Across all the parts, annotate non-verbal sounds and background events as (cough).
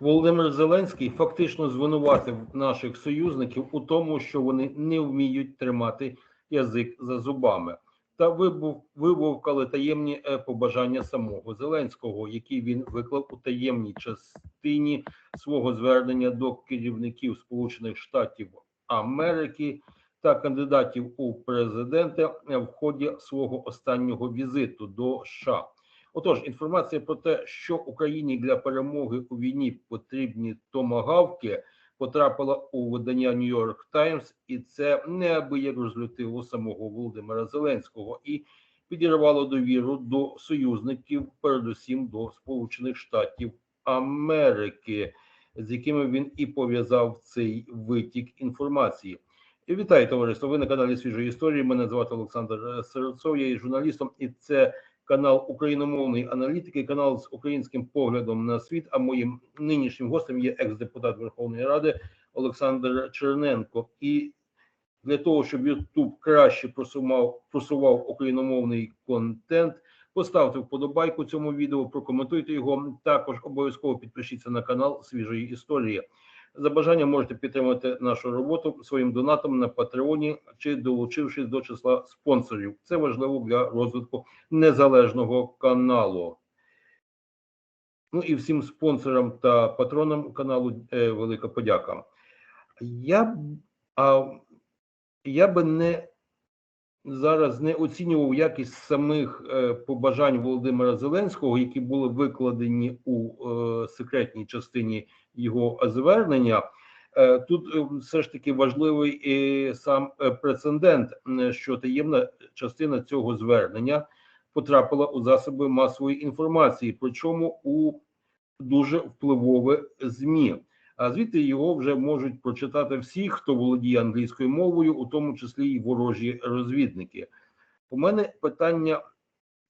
Володимир Зеленський фактично звинуватив наших союзників у тому, що вони не вміють тримати язик за зубами, та вибув, вивовкали таємні е, побажання самого Зеленського, які він виклав у таємній частині свого звернення до керівників Сполучених Штатів Америки та кандидатів у президенти в ході свого останнього візиту до США. Отож, інформація про те, що Україні для перемоги у війні потрібні томагавки, потрапила у видання York Times, і це неабияк розлютило самого Володимира Зеленського і підірвало довіру до союзників, передусім до Сполучених Штатів Америки, з якими він і пов'язав цей витік інформації. Вітаю, товариство! Ви на каналі Свіжої історії. Мене звати Олександр Сирцов, я є журналістом, і це канал україномовної аналітики, канал з українським поглядом на світ. А моїм нинішнім гостем є екс-депутат Верховної Ради Олександр Черненко. І для того, щоб YouTube краще просував, просував україномовний контент, поставте вподобайку цьому відео, прокоментуйте його. Також обов'язково підпишіться на канал Свіжої історії. За бажанням можете підтримати нашу роботу своїм донатом на Патреоні чи долучившись до числа спонсорів. Це важливо для розвитку незалежного каналу. Ну і всім спонсорам та патронам каналу е, велика подяка. Я, а, я би не зараз не оцінював якість самих е, побажань Володимира Зеленського, які були викладені у е, секретній частині його звернення. Е, Тут все ж таки важливий і сам прецедент, що таємна частина цього звернення потрапила у засоби масової інформації, причому у дуже впливове ЗМІ. А звідти його вже можуть прочитати всі, хто володіє англійською мовою, у тому числі і ворожі розвідники. У мене питання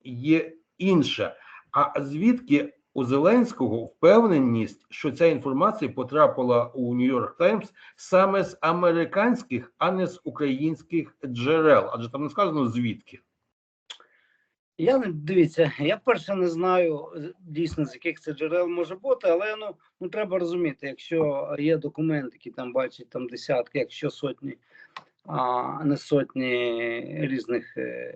є інше. А звідки у Зеленського впевненість, що ця інформація потрапила у Нью-Йорк Таймс саме з американських, а не з українських джерел? Адже там не сказано звідки. Я не дивіться, я перше не знаю дійсно з яких це джерел може бути, але ну, ну треба розуміти, якщо є документ, який там бачить там десятки, якщо сотні, а не сотні різних е,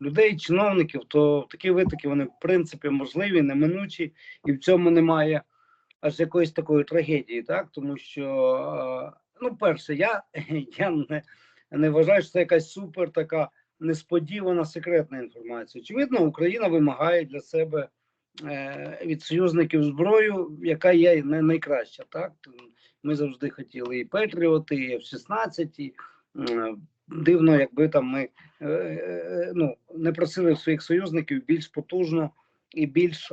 людей, чиновників, то такі витоки вони в принципі можливі, неминучі, і в цьому немає аж якоїсь такої трагедії, так? Тому що ну, перше, я, (laughs) я не, не вважаю, що це якась супер така несподівана секретна інформація. Очевидно, Україна вимагає для себе е, від союзників зброю, яка є не найкраща. Так ми завжди хотіли і Петріоти, і F-16, і е, дивно, якби там ми е, ну, не просили своїх союзників більш потужну і більш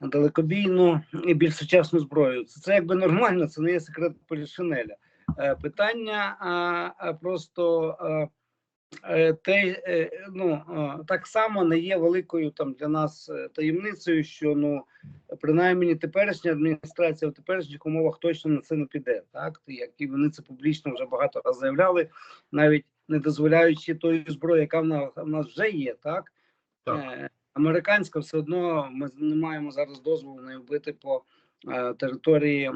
далекобійну і більш сучасну зброю. Це, це якби нормально, це не є секрет Полішинеля. Питання а, а, просто. Е, те, е, ну е, так само не є великою там для нас е, таємницею, що ну принаймні теперішня адміністрація в теперішніх умовах точно на це не піде. Так як і вони це публічно вже багато разів заявляли, навіть не дозволяючи тої зброї, яка в нас, в нас вже є, так Так. Е, американська все одно ми не маємо зараз дозволу не вбити по е, території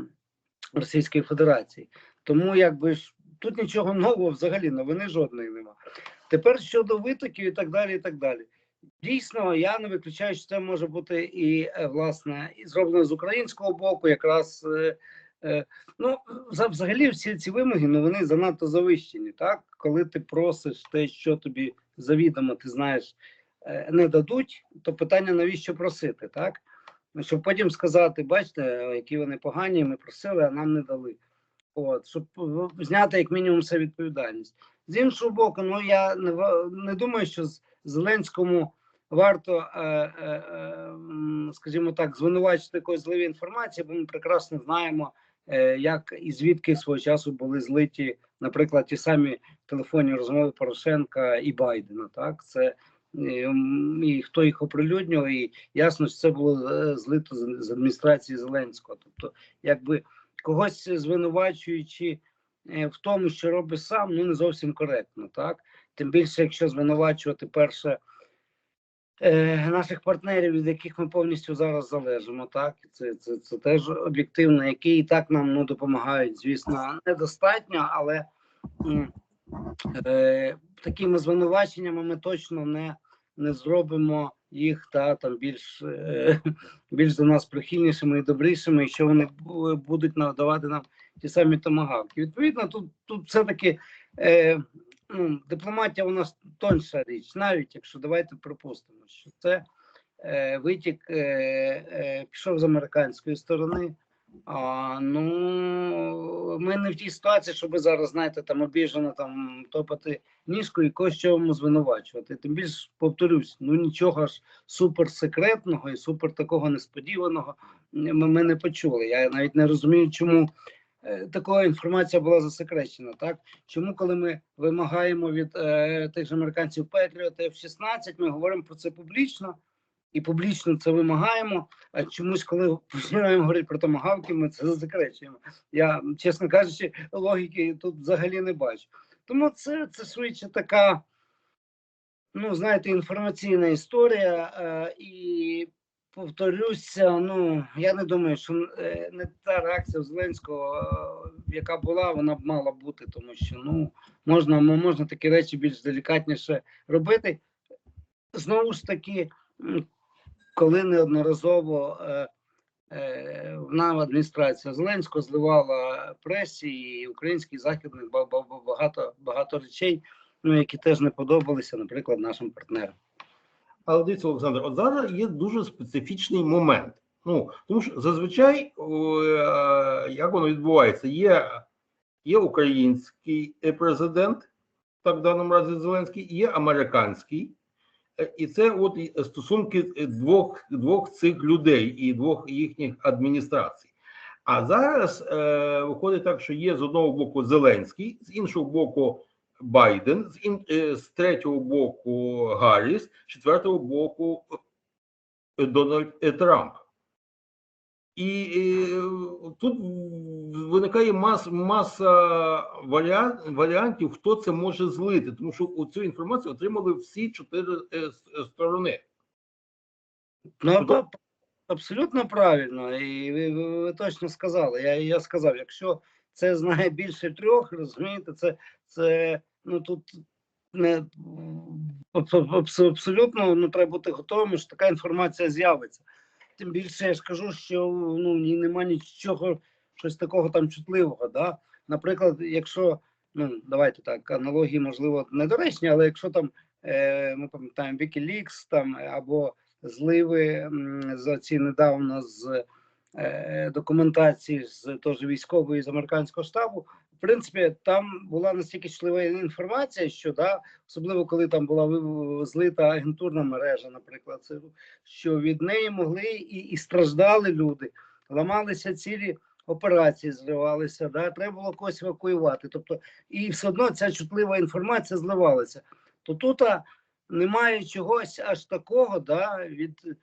Російської Федерації. Тому якби ж тут нічого нового взагалі новини жодної нема. Тепер щодо витоків і так далі. і так далі. Дійсно, я не виключаю, що це може бути і е, власне і зроблено з українського боку, якраз е, е, ну взагалі всі ці вимоги ну вони занадто завищені. Так, коли ти просиш те, що тобі завідомо, ти знаєш, не дадуть, то питання навіщо просити, так? Щоб потім сказати, бачите, які вони погані, ми просили, а нам не дали. От, щоб е, зняти як мінімум все відповідальність. З іншого боку, ну я не, не думаю, що Зеленському варто, е, е, е, скажімо так, звинувачити якоїсь зливі інформації, бо ми прекрасно знаємо, е, як і звідки свого часу були злиті, наприклад, ті самі телефонні розмови Порошенка і Байдена. Так, це і, і хто їх оприлюднював, і ясно, що це було е, злито з адміністрації Зеленського. Тобто, якби когось звинувачуючи е, в тому, що робить сам, ну не зовсім коректно, так тим більше, якщо звинувачувати перше е, наших партнерів, від яких ми повністю зараз залежимо. Так, це, це, це теж об'єктивно, які і так нам ну, допомагають. Звісно, недостатньо, але е, такими звинуваченнями ми точно не, не зробимо їх та там більш, е, (laughs) більш до нас прихильнішими і добрішими, і що вони будуть надавати нам ті самі томагавки. Відповідно, тут, тут все-таки е, ну, дипломатія у нас тонша річ, навіть якщо давайте припустимо, що це е, витік е, е, пішов з американської сторони. А, ну, ми не в тій ситуації, щоб зараз, знаєте, там обіжено там топати ніжкою і когось чому звинувачувати. Тим більше повторюсь, ну нічого ж суперсекретного і супер такого несподіваного ми, ми не почули. Я навіть не розумію, чому е, така інформація була засекречена. Так чому, коли ми вимагаємо від е, тих же американців Patriot F-16, ми говоримо про це публічно і публічно це вимагаємо. А чомусь, коли починаємо говорити про томагавки, ми це засекречуємо. Я, чесно кажучи, логіки тут взагалі не бачу. Тому це, це швидше така, ну, знаєте, інформаційна історія. Е, і повторюся, ну, я не думаю, що е, не та реакція Зеленського, е, яка була, вона б мала бути, тому що ну, можна, можна такі речі більш делікатніше робити. Знову ж таки, коли неодноразово е, е, нам адміністрація Зеленського зливала пресі і українських західних ба- ба- ба- багато багато речей, ну які теж не подобалися, наприклад, нашим партнерам. Але дивіться, Олександр, от зараз є дуже специфічний момент. Ну, тому що зазвичай, о, е, як воно відбувається, є, є український е, президент, так в даному разі Зеленський, є американський. Е, І це от стосунки е, двох, двох цих людей і двох їхніх адміністрацій. А зараз е, виходить так, що є з одного боку Зеленський, з іншого боку Байден, з, ін, е, з третього боку Гарріс, з четвертого боку е, Дональд Трамп. І е, тут виникає мас, маса варіант, варіантів, хто це може злити, тому що цю інформацію отримали всі чотири е, сторони. Ну, Тобто- абсолютно правильно, і ви, ви, ви точно сказали. Я, я сказав, якщо це знає більше трьох, розумієте, це, це ну тут не аб- аб- абсолютно ну, треба бути готовим, що така інформація з'явиться. Тим більше я ж кажу, що ну ні, нема нічого щось такого там чутливого. Да? Наприклад, якщо ну давайте так, аналогії можливо недоречні, але якщо там е, ми пам'ятаємо Wikileaks там або зливи за ці недавно з документації з теж військової з американського штабу. В принципі, там була настільки чутлива інформація, що да, особливо коли там була злита агентурна мережа, наприклад, що від неї могли і, і страждали люди, ламалися цілі операції, зривалися, да, треба було когось евакуювати. Тобто, і все одно ця чутлива інформація зливалася. То тут а, немає чогось аж такого, да, від,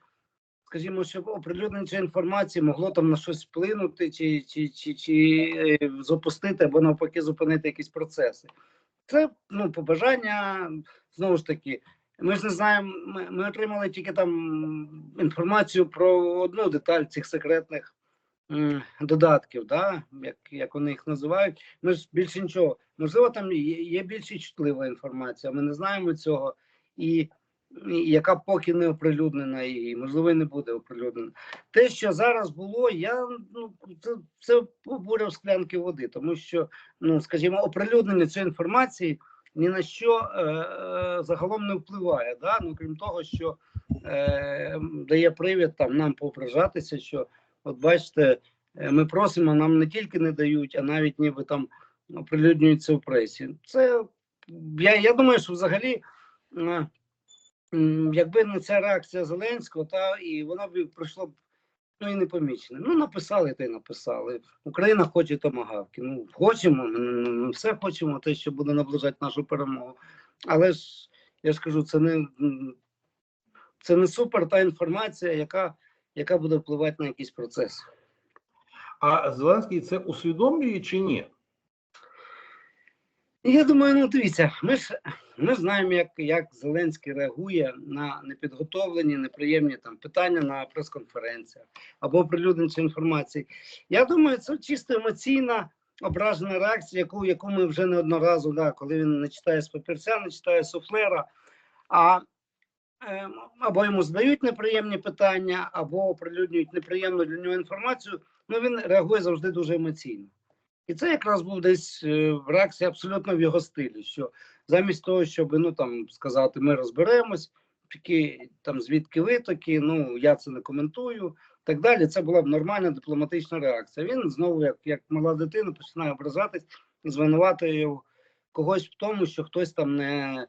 скажімо, щоб оприлюднення цієї інформації могло там на щось вплинути, чи, чи, чи, чи е, запустити або навпаки зупинити якісь процеси. Це ну, побажання, знову ж таки. Ми ж не знаємо, ми, ми отримали тільки там інформацію про одну деталь цих секретних м, додатків, да? як, як вони їх називають. Ми ж більше нічого. Можливо, там є, є більш чутлива інформація. Ми не знаємо цього, і яка поки не оприлюднена, і можливо не буде оприлюднена. Те, що зараз було, я ну це, це буря склянки води, тому що, ну скажімо, оприлюднення цієї інформації ні на що е, е, загалом не впливає. Да? Ну крім того, що е, дає привід там нам поображатися, що от бачите, е, ми просимо, нам не тільки не дають, а навіть ніби там оприлюднюються в пресі. Це я, я думаю, що взагалі. е, Якби не ця реакція Зеленського, та і воно б пройшло б ну і непомічене. Ну написали та й написали. Україна хоче томагавки. Ну хочемо, все хочемо, те, що буде наближати нашу перемогу. Але ж я ж кажу, це не це не супер та інформація, яка, яка буде впливати на якийсь процес. А Зеленський це усвідомлює чи ні? Я думаю, ну дивіться, ми ж Ми знаємо, як, як Зеленський реагує на непідготовлені, неприємні там питання на прес-конференціях або оприлюднення інформації. Я думаю, це чисто емоційна ображена реакція, яку, яку ми вже неодноразово, да, коли він не читає з папірця, не читає суфлера, а ем, або йому задають неприємні питання, або оприлюднюють неприємну для нього інформацію. Ну він реагує завжди дуже емоційно. І це якраз був десь е, реакція абсолютно в його стилі. Що замість того, щоб ну там сказати, ми розберемось, такі там звідки ви такі, ну я це не коментую. Так далі, це була б нормальна дипломатична реакція. Він знову, як, як мала дитина, починає ображатись і звинуватує когось в тому, що хтось там не,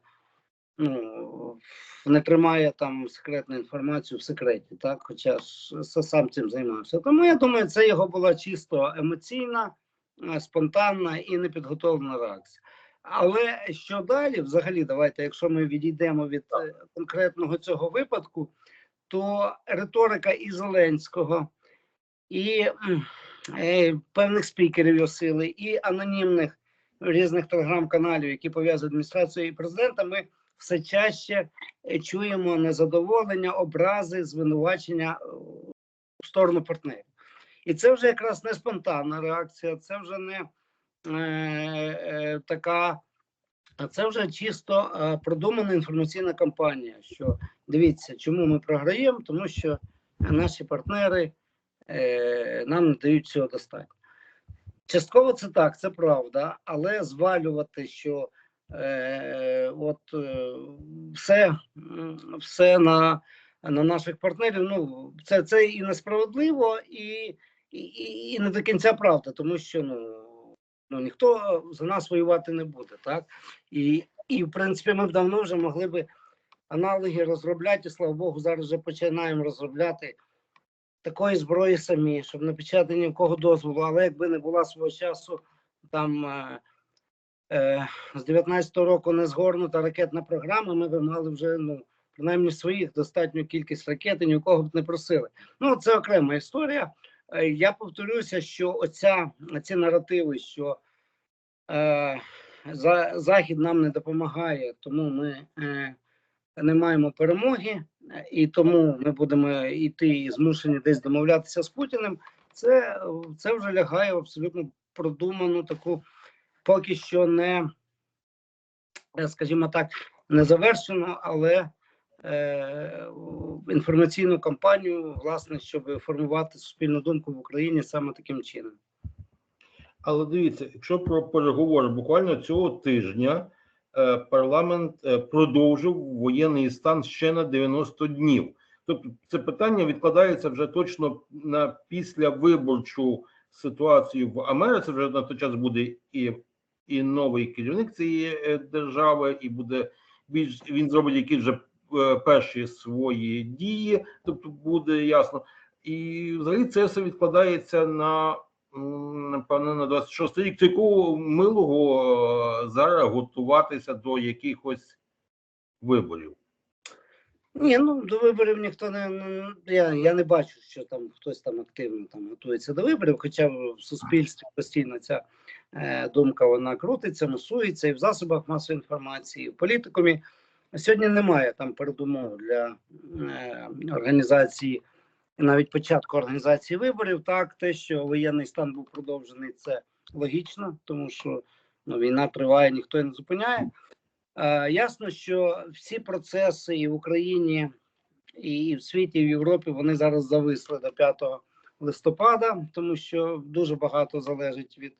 ну, не тримає там секретну інформацію в секреті, так, хоча ж сам цим займався. Тому я думаю, це його була чисто емоційна, спонтанна і непідготовлена реакція. Але що далі, взагалі, давайте, якщо ми відійдемо від е, конкретного цього випадку, то риторика і Зеленського, і е, певних спікерів його сили, і анонімних різних телеграм-каналів, які пов'язані з адміністрацією і президента, ми все чаще е, чуємо незадоволення, образи, звинувачення е, в сторону партнерів. І це вже якраз не спонтанна реакція, це вже не е, е, така, а це вже чисто е, продумана інформаційна кампанія. Що дивіться, чому ми програємо? Тому що наші партнери е, нам не дають цього достатньо. Частково це так, це правда, але звалювати, що е, от е, все, все на, на наших партнерів, ну це, це і несправедливо, і, і, і, не до кінця правда, тому що ну, ну ніхто за нас воювати не буде, так? І, і в принципі, ми б давно вже могли би аналоги розробляти, і слава Богу, зараз вже починаємо розробляти такої зброї самі, щоб не печати ні в кого дозволу. Але якби не була свого часу там е, е, з 19-го року не згорнута ракетна програма, ми б мали вже ну, принаймні своїх достатню кількість ракет і ні у кого б не просили. Ну, це окрема історія. Е, Я повторюся, що оця ці наративи, що е, за, Захід нам не допомагає, тому ми е, не маємо перемоги, і тому ми будемо йти і змушені десь домовлятися з Путіним. Це, це вже лягає в абсолютно продуману таку, поки що не, скажімо так, не завершену, але інформаційну кампанію, власне, щоб формувати суспільну думку в Україні саме таким чином. Але дивіться, якщо про переговори, буквально цього тижня е, парламент е, продовжив воєнний стан ще на 90 днів. Тобто це питання відкладається вже точно на післявиборчу ситуацію в Америці. Вже на той час буде і, і новий керівник цієї е, держави, і буде більш він зробить якісь вже е, перші свої дії, тобто буде ясно. І взагалі це все відкладається на напевно на 26 рік. Це милого е, зараз готуватися до якихось виборів. Ні, ну до виборів ніхто не не- я, я не бачу, що там хтось там активно там готується до виборів, хоча в суспільстві постійно ця е, думка вона крутиться, мусується і в засобах масової інформації, і в політикумі. Сьогодні немає там передумов для е, організації, навіть початку організації виборів. Так, те, що воєнний стан був продовжений, це логічно, тому що ну, війна триває, ніхто не зупиняє. Е, ясно, що всі процеси і в Україні, і в світі, і в Європі вони зараз зависли до 5 листопада, тому що дуже багато залежить від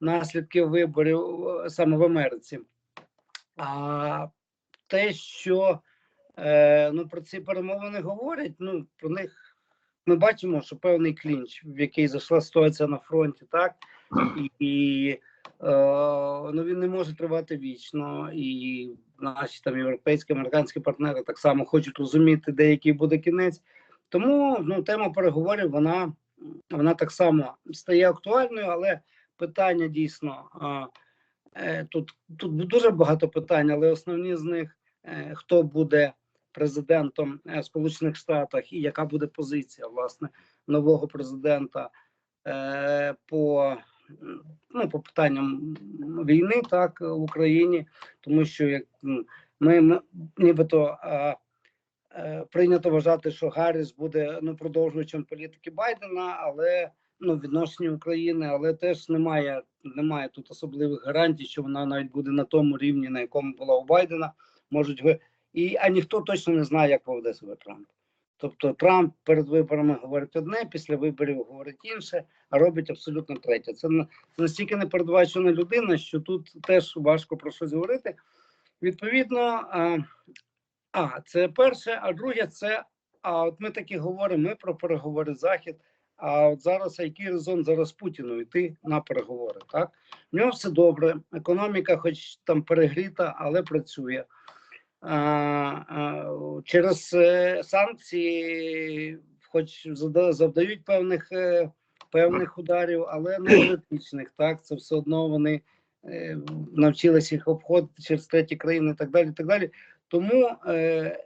наслідків виборів е, саме в Америці. А те, що е, ну, про ці перемовини говорять, ну про них ми бачимо, що певний клінч, в який зайшла ситуація на фронті, так і, е, ну він не може тривати вічно, і наші там європейські американські партнери так само хочуть розуміти, де який буде кінець. Тому ну тема переговорів вона вона так само стає актуальною, але питання дійсно е, тут тут дуже багато питань, але основні з них хто буде президентом е, Сполучених Штатів і яка буде позиція власне нового президента е, по ну, по питанням війни, так, в Україні, тому що як ми, ми нібито е, прийнято вважати, що Гарріс буде ну, продовжувачем політики Байдена, але ну, відношенні України, але теж немає, немає тут особливих гарантій, що вона навіть буде на тому рівні, на якому була у Байдена. Можуть ви і а ніхто точно не знає, як поведе себе Трамп. Тобто Трамп перед виборами говорить одне, після виборів говорить інше, а робить абсолютно третє. Це, на- це настільки непередбачена людина, що тут теж важко про щось говорити. Відповідно, а, а це перше, а друге, це а от ми таки говоримо ми про переговори Захід. А от зараз а який резон зараз Путіну йти на переговори? Так в нього все добре. Економіка, хоч там перегріта, але працює. Через е, санкції, хоч завдають певних е, певних ударів, але не політичних. Так, це все одно вони е, навчилися їх обходити через треті країни, і так далі. і так далі. Тому е,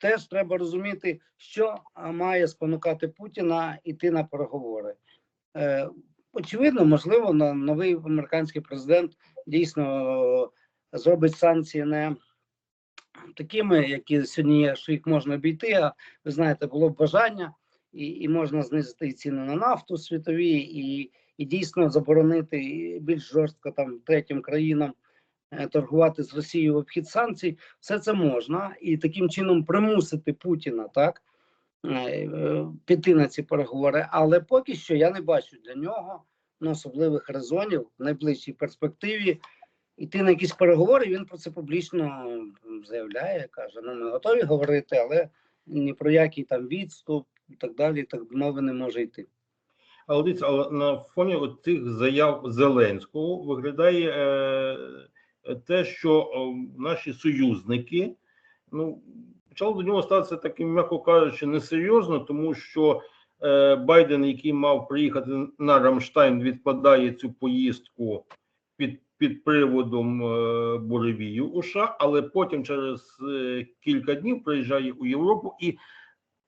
теж треба розуміти, що має спонукати Путіна йти на переговори. Е, очевидно, можливо, на новий американський президент дійсно зробить санкції не такими, які сьогодні є, що їх можна обійти. А ви знаєте, було б бажання, і, і можна знизити і ціни на нафту світові, і, і дійсно заборонити більш жорстко там третім країнам е, торгувати з Росією в обхід санкцій. Все це можна, і таким чином примусити Путіна так е, е, піти на ці переговори. Але поки що я не бачу для нього ну, особливих резонів в найближчій перспективі йти на якісь переговори. Він про це публічно заявляє, каже: ну ми готові говорити, але ні про який там відступ і так далі, так мови не може йти. Але дивіться, але на фоні цих заяв Зеленського виглядає е, те, що е, наші союзники ну, почали до нього ставитися таким, м'яко кажучи, несерйозно, тому що е, Байден, який мав приїхати на Рамштайн, відкладає цю поїздку під, під приводом е, буревію у США, але потім через е, кілька днів приїжджає у Європу і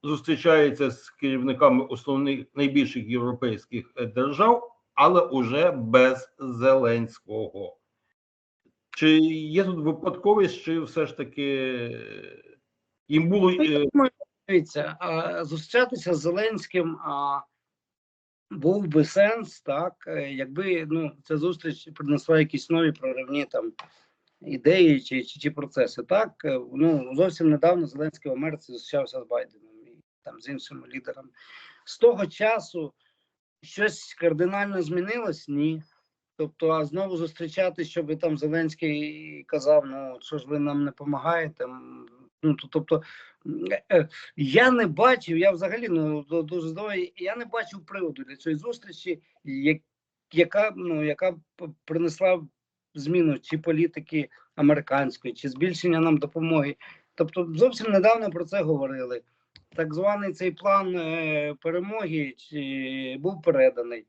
зустрічається з керівниками основних найбільших європейських е, держав, але уже без Зеленського. Чи є тут випадковість, чи все ж таки їм було е, Дивіться, зустрічатися з Зеленським був би сенс, так, е, якби ну, ця зустріч принесла якісь нові проривні там ідеї чи, чи, чи процеси. Так, Е, ну зовсім недавно Зеленський в Америці зустрічався з Байденом і там з іншими лідерами. З того часу щось кардинально змінилось? Ні. Тобто, а знову зустрічати, щоб там Зеленський казав: ну що ж ви нам не допомагаєте? Ну, тобто, е, я не бачив, я взагалі ну дуже здоровий, я не бачив приводу для цієї зустрічі, яка ну яка принесла зміну чи політики американської, чи збільшення нам допомоги. Тобто, зовсім недавно про це говорили. Так званий цей план е, перемоги чи був переданий.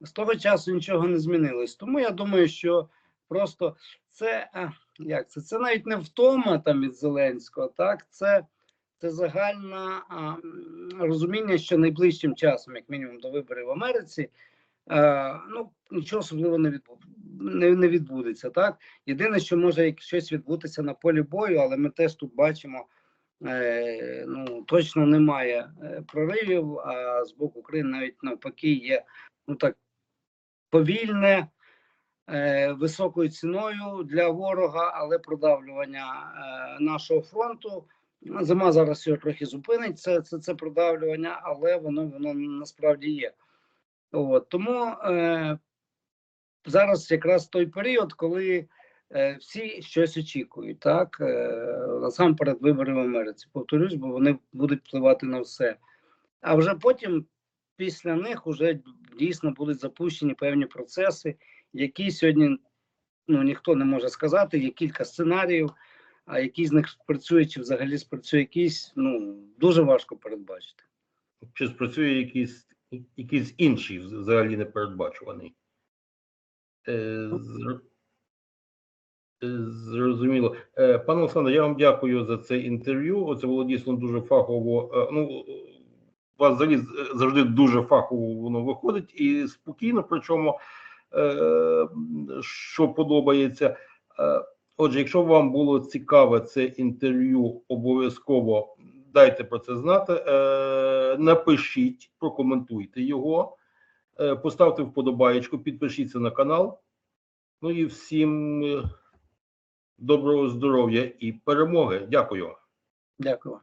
З того часу нічого не змінилось. Тому я думаю, що просто це як це? Це навіть не втома там від Зеленського, так це, це загальне розуміння, що найближчим часом, як мінімум, до виборів в Америці, е, ну нічого особливого не відбу... не, не відбудеться. Так єдине, що може як щось відбутися на полі бою, але ми теж тут бачимо. Е, ну точно немає е, проривів. А з боку України навіть навпаки є ну так повільне, високою ціною для ворога, але продавлювання е, нашого фронту. Зима зараз його трохи зупинить це, це, це продавлювання, але воно воно насправді є. От тому е, зараз якраз той період, коли е, всі щось очікують, так е, насамперед вибори в Америці. Повторюсь, бо вони будуть впливати на все. А вже потім, після них, вже дійсно будуть запущені певні процеси, які сьогодні ну ніхто не може сказати. Є кілька сценаріїв, а який з них спрацює, чи взагалі спрацює якийсь, ну дуже важко передбачити. чи спрацює якийсь, якийсь інший взагалі непередбачуваний? Е, зр- е, Зрозуміло. Е, Пане Олександре, я вам дякую за це інтерв'ю. Це було дійсно дуже фахово. е, Ну, у вас взагалі завжди дуже фахово воно виходить і спокійно, причому що подобається. Е, Отже, якщо вам було цікаве це інтерв'ю, обов'язково дайте про це знати. Е, Напишіть, прокоментуйте його, е, поставте вподобаєчку, підпишіться на канал. Ну і всім е, доброго здоров'я і перемоги. Дякую. Дякую.